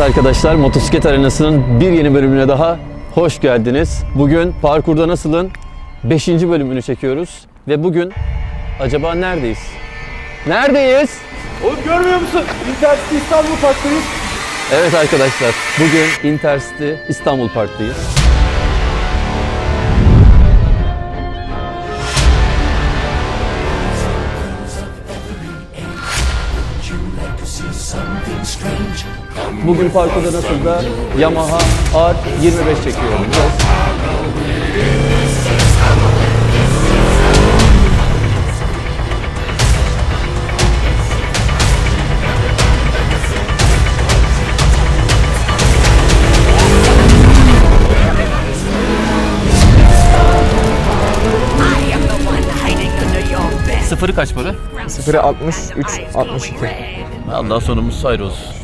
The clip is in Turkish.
Evet arkadaşlar Motosiklet Arenası'nın bir yeni bölümüne daha hoş geldiniz. Bugün Parkurda Nasıl'ın 5. bölümünü çekiyoruz. Ve bugün acaba neredeyiz? Neredeyiz? Oğlum görmüyor musun? İntercity İstanbul Park'tayız. Evet arkadaşlar bugün Intercity İstanbul Park'tayız. Bugün Parkurda nasıl da Yamaha R25 çekiyorum. I am the one hiding under your bed. Sıfırı kaç para? 0'e 63, 62. Allah sonumuz hayır olsun.